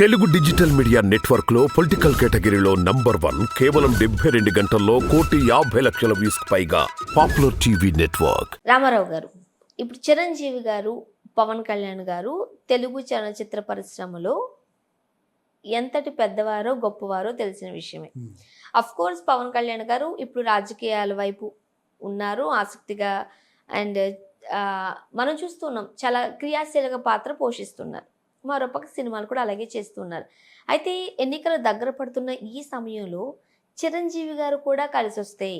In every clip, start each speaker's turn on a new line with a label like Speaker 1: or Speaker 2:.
Speaker 1: Telugu digital media నెట్వర్క్లో political కేటగిరీలో number one కేవలం డెబ్బై రెండు గంటల్లో కోటి యాభై లక్షల వ్యూస్ పైగా పాపులర్ టీవీ నెట్వర్క్.
Speaker 2: రామారావు గారు ఇప్పుడు చిరంజీవి గారు పవన్ కళ్యాణ్ గారు తెలుగు చలనచిత్ర పరిశ్రమలో ఎంతటి పెద్దవారో గొప్పవారో తెలిసిన విషయమే. అఫ్ కోర్స్ పవన్ కళ్యాణ్ గారు ఇప్పుడు రాజకీయాల వైపు ఉన్నారు ఆసక్తిగా అండ్ మనం చూస్తున్నాం చాలా క్రియాశీలక పాత్ర పోషిస్తున్నారు. మరోపక్క సినిమాలు కూడా అలాగే చేస్తున్నారు అయితే ఎన్నికలు దగ్గర పడుతున్న ఈ సమయంలో చిరంజీవి గారు కూడా కలిసి వస్తే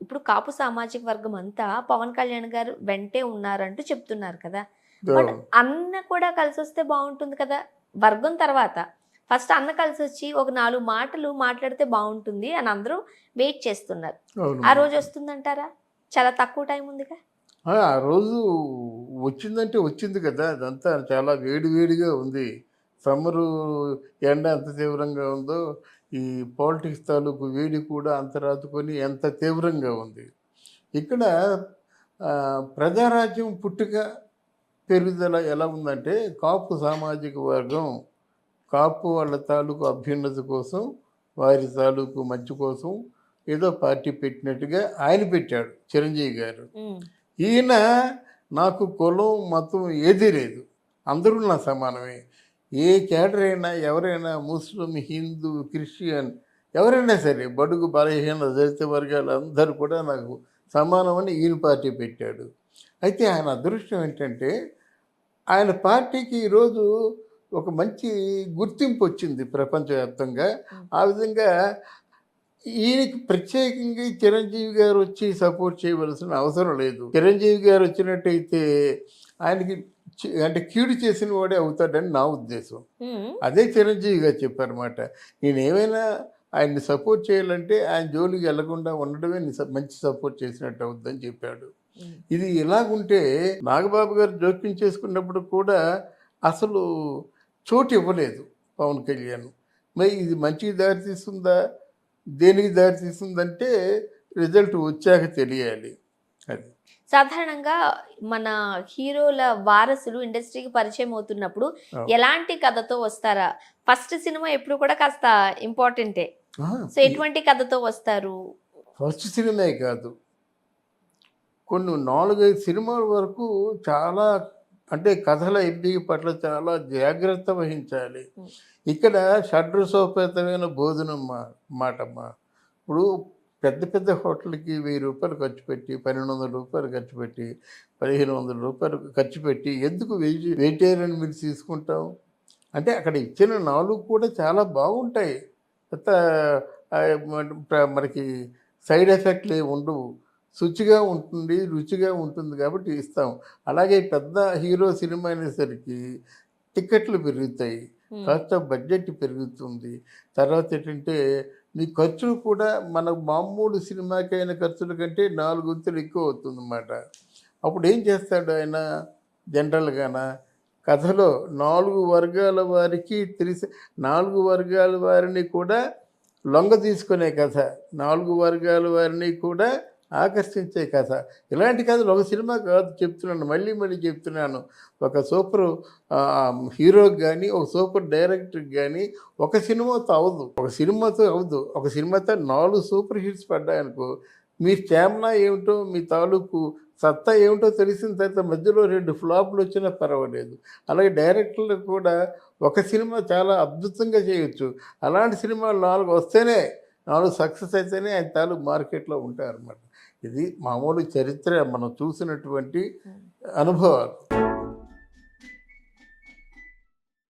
Speaker 2: ఇప్పుడు కాపు సామాజిక వర్గం అంతా పవన్ కళ్యాణ్ గారు వెంటే ఉన్నారంటూ చెప్తున్నారు కదా. బట్ అన్న కూడా కలిసి వస్తే బాగుంటుంది కదా. వర్గం తర్వాత ఫస్ట్ అన్న కలిసి వచ్చి ఒక నాలుగు మాటలు మాట్లాడితే బాగుంటుంది అని అందరూ వెయిట్ చేస్తున్నారు. ఆ రోజు వస్తుందంటారా? చాలా తక్కువ టైం ఉందిగా?
Speaker 3: ఆ, రోజు వచ్చిందంటే వచ్చింది కదా. అదంతా చాలా వేడి వేడిగా ఉంది. సమ్మరు ఎండ ఎంత తీవ్రంగా ఉందో ఈ పాలిటిక్స్ తాలూకు వేడి కూడా అంత రాదుకొని ఎంత తీవ్రంగా ఉంది. ఇక్కడ ప్రజారాజ్యం పుట్టుక పెరుగుదల ఎలా ఉందంటే కాపు సామాజిక వర్గం కాపు వాళ్ళ తాలూకు అభ్యున్నతి కోసం వారి తాలూకు మంచి కోసం ఏదో పార్టీ పెట్టినట్టుగా ఆయన పెట్టాడు చిరంజీవి గారు. ఈయన నాకు కులం మతం ఏదీ లేదు. అందరూ నా సమానమే. ఏ క్యాడర్ అయినా ఎవరైనా ముస్లిం హిందూ క్రిస్టియన్ ఎవరైనా సరే బడుగు బలహీన దళిత వర్గాలు అందరూ కూడా నాకు సమానమని ఈయన పార్టీ పెట్టాడు. అయితే ఆయన అదృష్టం ఏంటంటే ఆయన పార్టీకి ఈరోజు ఒక మంచి గుర్తింపు వచ్చింది ప్రపంచవ్యాప్తంగా. ఆ విధంగా ఈయనకి ప్రత్యేకంగా చిరంజీవి గారు వచ్చి సపోర్ట్ చేయవలసిన అవసరం లేదు. చిరంజీవి గారు వచ్చినట్టయితే ఆయనకి అంటే కీడు చేసిన వాడే అవుతాడని నా ఉద్దేశం. అదే చిరంజీవి గారు చెప్పారన్నమాట. నేను ఏమైనా ఆయన్ని సపోర్ట్ చేయాలంటే ఆయన జోలికి వెళ్ళకుండా ఉండడమే మంచి సపోర్ట్ చేసినట్టు అవుద్దని చెప్పాడు. ఇది ఎలాగుంటే నాగబాబు గారు జోక్యం చేసుకున్నప్పుడు కూడా అసలు చోటు ఇవ్వలేదు పవన్ కళ్యాణ్. మరి ఇది మంచికి దారి తీస్తుందా దేనికి దారి తీస్తుందంటే రిజల్ట్ వచ్చాక తెలియాలి. అది.
Speaker 2: సాధారణంగా మన హీరోల వారసులు ఇండస్ట్రీకి పరిచయం అవుతున్నప్పుడు. ఎలాంటి కథతో వస్తారా? ఫస్ట్ సినిమా ఎప్పుడు కూడా కాస్త ఇంపార్టెంటే. సో ఎటువంటి కథతో వస్తారు?
Speaker 3: ఫస్ట్ సినిమాే కాదు. కొన్ని నాలుగైదు సినిమాల వరకు చాలా అంటే కథల ఎంపిక పట్ల చాలా జాగ్రత్త వహించాలి. ఇక్కడ షడ్రసోపేతమైన భోజనం మా మాటమ్మా. ఇప్పుడు పెద్ద పెద్ద హోటల్కి వెయ్యి రూపాయలు ఖర్చు పెట్టి పన్నెండు వందల రూపాయలు ఖర్చు పెట్టి పదిహేను వందల రూపాయలు ఖర్చు పెట్టి ఎందుకు వెజి వెజిటేరియన్ మీరు తీసుకుంటాం? అంటే అక్కడ ఇచ్చిన నాలుగు కూడా చాలా బాగుంటాయి. ప్ర- మనకి సైడ్ ఎఫెక్ట్లు ఏమి ఉండవు. శుచిగా ఉంటుంది రుచిగా ఉంటుంది కాబట్టి ఇస్తాం. అలాగే పెద్ద హీరో సినిమా అయినసరికి టికెట్లు పెరుగుతాయి. కాస్త బడ్జెట్ పెరుగుతుంది. తర్వాత ఏంటంటే మీ ఖర్చులు కూడా మన మామూలు సినిమాకైన ఖర్చుల కంటే నాలుగు వంతులు ఎక్కువ అవుతుంది అన్నమాట అప్పుడు ఏం చేస్తాడు ఆయన? జనరల్గాన? కథలో నాలుగు వర్గాల వారికి తెలిసి నాలుగు వర్గాల వారిని కూడా లొంగ తీసుకునే కథ. నాలుగు వర్గాల వారిని కూడా ఆకర్షించే కథ. ఇలాంటి కథలు ఒక సినిమా కాదు చెప్తున్నాను మళ్ళీ మళ్ళీ చెప్తున్నాను. ఒక సూపర్ హీరోకి కానీ ఒక సూపర్ డైరెక్టర్కి కానీ ఒక సినిమాతో అవదు ఒక సినిమాతో అవదు ఒక సినిమాతో నాలుగు సూపర్ హిట్స్ పడ్డాయనుకో మీ స్టామినా ఏమిటో మీ తాలూకు సత్తా ఏమిటో తెలిసిన తర్వాత మధ్యలో రెండు ఫ్లాప్లు వచ్చినా పర్వాలేదు. అలాగే డైరెక్టర్లు కూడా ఒక సినిమా చాలా అద్భుతంగా చేయొచ్చు. అలాంటి సినిమాలు నాలుగు వస్తేనే నాలుగు సక్సెస్ అయితేనే ఆయన తాలూకు మార్కెట్లో ఉంటారన్నమాట. ఇది మామూలు చరిత్ర మనం చూసినటువంటి అనుభవాలు.